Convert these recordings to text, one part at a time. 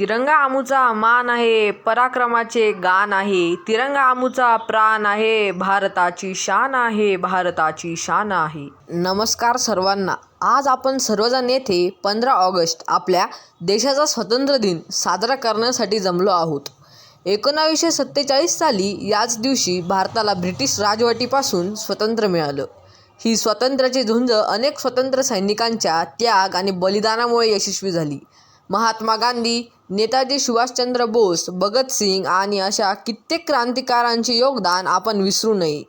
तिरंगा आमूचा मान आहे पराक्रमाचे गान आहे. तिरंगा आमूचा प्राण आहे भारताची शान आहे भारताची शान आहे. नमस्कार सर्वांना. आज आपण सर्वजण येथे पंधरा ऑगस्ट आपल्या देशाचा स्वतंत्र दिन साजरा करण्यासाठी जमलो आहोत. एकोणावीसशे सत्तेचाळीस साली याच दिवशी भारताला ब्रिटिश राजवटीपासून स्वतंत्र मिळालं. ही स्वातंत्र्याची झुंज अनेक स्वतंत्र सैनिकांच्या त्याग आणि बलिदानामुळे यशस्वी झाली. महात्मा गांधी नेताजी सुभाषचंद्र बोस भगतसिंग आणि अशा कित्येक क्रांतिकारांचे योगदान आपण विसरू नये.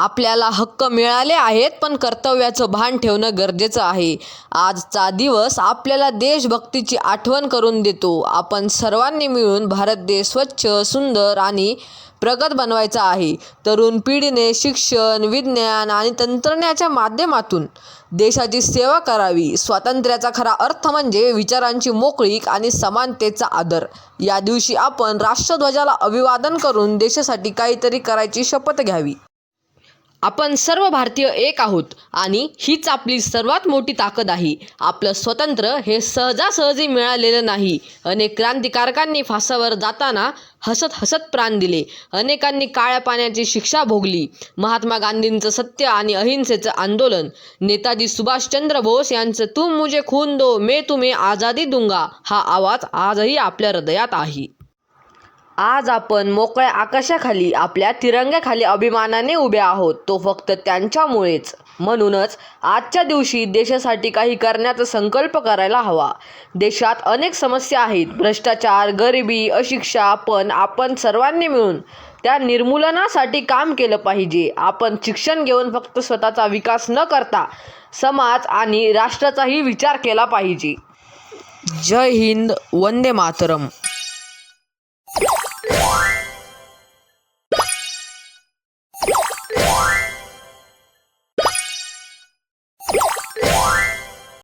आपल्याला हक्क मिळाले आहेत पण कर्तव्याचं भान ठेवणं गरजेचं आहे. आजचा दिवस आपल्याला देशभक्तीची आठवण करून देतो. आपण सर्वांनी मिळून भारत देश स्वच्छ सुंदर आणि प्रगत बनवायचा आहे. तरुण पिढीने शिक्षण विज्ञान आणि तंत्रज्ञानाच्या माध्यमातून देशाची सेवा करावी. स्वातंत्र्याचा खरा अर्थ म्हणजे विचारांची मोकळीक आणि समानतेचा आदर. या दिवशी आपण राष्ट्रध्वजाला अभिवादन करून देशासाठी काहीतरी करायची शपथ घ्यावी. आपण सर्व भारतीय एक आहोत आणि हीच आपली सर्वात मोठी ताकद आहे. आपलं स्वतंत्र हे सहजासहजी मिळालेलं नाही. अनेक क्रांतिकारकांनी फासावर जाताना हसत हसत प्राण दिले. अनेकांनी काळ्या पाण्याची शिक्षा भोगली. महात्मा गांधींचं सत्य आणि अहिंसेचं आंदोलन. नेताजी सुभाषचंद्र बोस यांचं तुम मुझे खून दो मैं तुम्ही आझादी दुंगा हा आवाज आजही आपल्या हृदयात आहे. आज आपण मोकळ्या आकाशाखाली आपल्या तिरंग्याखाली अभिमानाने उभे आहोत. तो फक्त त्यांच्यामुळेच. म्हणूनच आजच्या दिवशी देशासाठी काही करण्याचा संकल्प करायला हवा. देशात अनेक समस्या आहेत. भ्रष्टाचार गरिबी अशिक्षा पण आपण सर्वांनी मिळून त्या निर्मूलनासाठी काम केलं पाहिजे. आपण शिक्षण घेऊन फक्त स्वतःचा विकास न करता समाज आणि राष्ट्राचाही विचार केला पाहिजे. जय हिंद वंदे मातरम.